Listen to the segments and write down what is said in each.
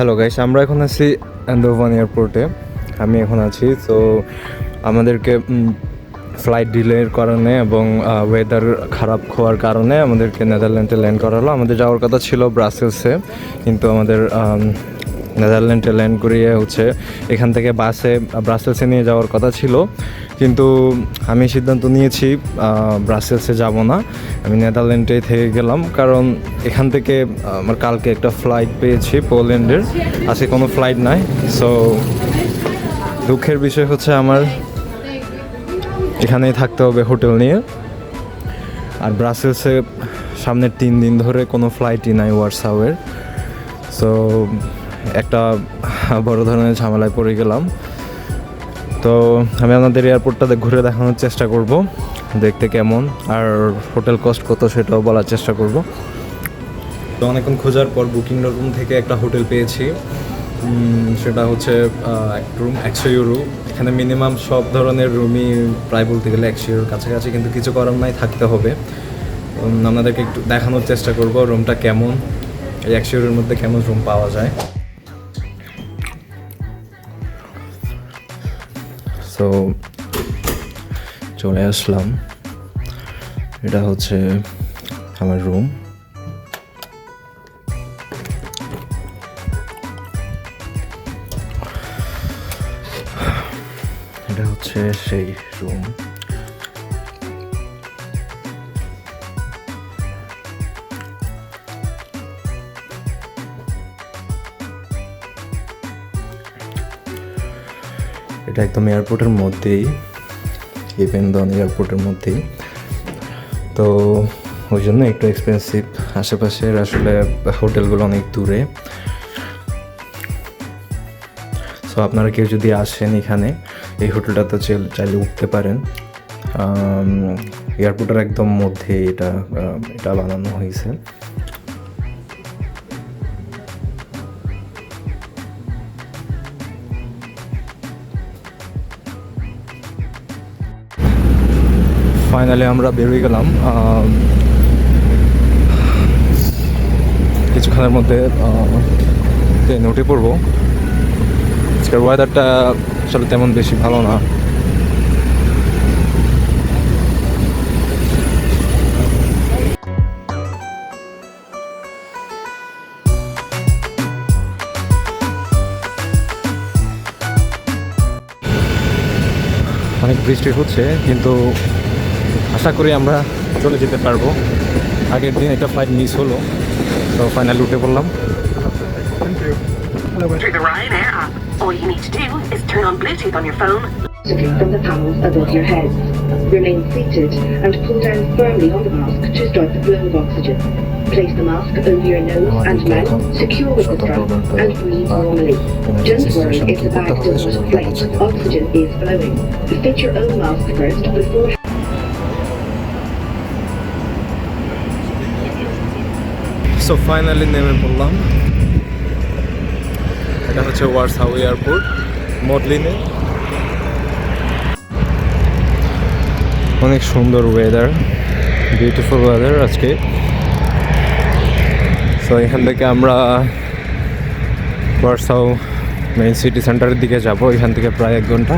Hello guys আমরা এখন আছি আন্দামান এয়ারপোর্টে আমি এখন আছি তো আমাদেরকে ফ্লাইট ডিলের কারণে এবং ওয়েদার খারাপ হওয়ার কারণে আমাদেরকে নেদারল্যান্ডে ল্যান্ড করালো। আমাদের যাওয়ার কথা ছিল ব্রাসেলসে কিন্তু আমাদের নেদারল্যান্ডে ল্যান্ড করিয়ে হচ্ছে, এখান থেকে বাসে ব্রাসেলসে নিয়ে যাওয়ার কথা ছিল। কিন্তু আমি সিদ্ধান্ত নিয়েছি ব্রাসেলসে যাব না। আমি নেদারল্যান্ডে থেকে গেলাম, কারণ এখান থেকে আমার কালকে একটা ফ্লাইট পেয়েছি পোল্যান্ডের। আজকে কোনো ফ্লাইট নাই সো দুঃখের বিষয় হচ্ছে আমার এখানেই থাকতে হবে হোটেল নিয়ে। আর ব্রাসেলসে সামনের তিন দিন ধরে কোনো ফ্লাইটই নাই ওয়ার্সাওয়ের। সো একটা বড় ধরনের ঝামেলায় পড়ে গেলাম। তো আমি আপনাদের এয়ারপোর্টটাতে ঘুরে দেখানোর চেষ্টা করব, দেখতে কেমন, আর হোটেল কস্ট কত সেটাও বলার চেষ্টা করব। তো অনেকক্ষণ খোঁজার পর বুকিং রুম থেকে একটা হোটেল পেয়েছি। সেটা হচ্ছে রুম একশো ইউরো এখানে মিনিমাম সব ধরনের রুমই প্রায় বলতে গেলে একশো ইউরোর কাছাকাছি, কিন্তু কিছু করার নাই, থাকতে হবে। আপনাদেরকে একটু দেখানোর চেষ্টা করব রুমটা কেমন। এই একশো ইউরোর মধ্যে কেমন রুম পাওয়া যায়। সো চলে আসলাম। এটা হচ্ছে আমার রুম। এটা হচ্ছে সেই রুম। এটা একদম এয়ারপোর্টের মধ্যেই ইভেনদন এয়ারপোর্টের মধ্যেই। তো ওই জন্য একটু এক্সপেন্সিভ আশেপাশের আসলে হোটেলগুলো অনেক দূরে। সো আপনারা কেউ যদি আসেন এখানে, এই হোটেলটাতে চাইলে উঠতে পারেন। এয়ারপোর্টের একদম মধ্যে এটা এটা বানানো হয়েছে। ফাইনালি আমরা বেরিয়ে গেলাম কিছুক্ষণের মধ্যে ট্রেনে উঠে পড়ব। আজকের ওয়েদারটা আসলে তেমন বেশি ভালো না। অনেক বৃষ্টি হচ্ছে, কিন্তু আশা করি আমরা চলে যেতে পারবো আগের দিন একটা ফ্লাইট মিস হলো তো ফাইনালি উঠে পড়লাম Through the Ryanair app. All you need to do is turn on Bluetooth on your phone, Looking from the panels above your heads. Remain seated and pull down firmly on the mask to start the flow of oxygen. Place the mask over your nose and mouth, secure with the strap, and breathe normally. Don't worry if the bag does not inflate. Oxygen is flowing. Fit your own mask first before so finally নেমে পড়লাম এটা হচ্ছে Warsaw airport মডলিনে অনেক সুন্দর weather beautiful weather আজকে। So এখান থেকে আমরা ওয়ার্সাও মেইন সিটি সেন্টারের দিকে যাব। এখান থেকে প্রায় এক ঘণ্টা।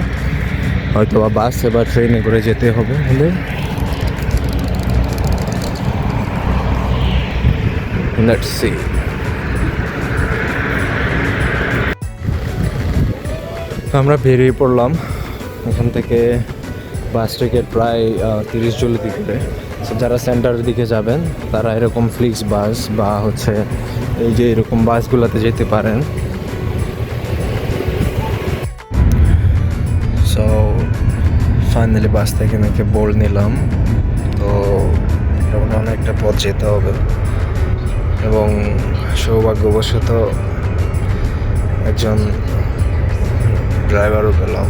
হয়তো বা বাসে বা ট্রেনে করে যেতে হবে হলে। লেটস সি আমরা বেরিয়ে পড়লাম। এখান থেকে বাস টিকিট প্রায় তিরিশ জলদি করে। So, যারা সেন্টারের দিকে যাবেন তারা এরকম ফ্লিক্স বাস বা হচ্ছে এই যে এরকম বাসগুলোতে যেতে পারেন। সো ফাইনালি বাস থেকে নাকি বোল নিলাম। তো মোটামুটি অনেকটা পথ যেতে হবে। এবং সৌভাগ্যবশত একজন ড্রাইভারও পেলাম।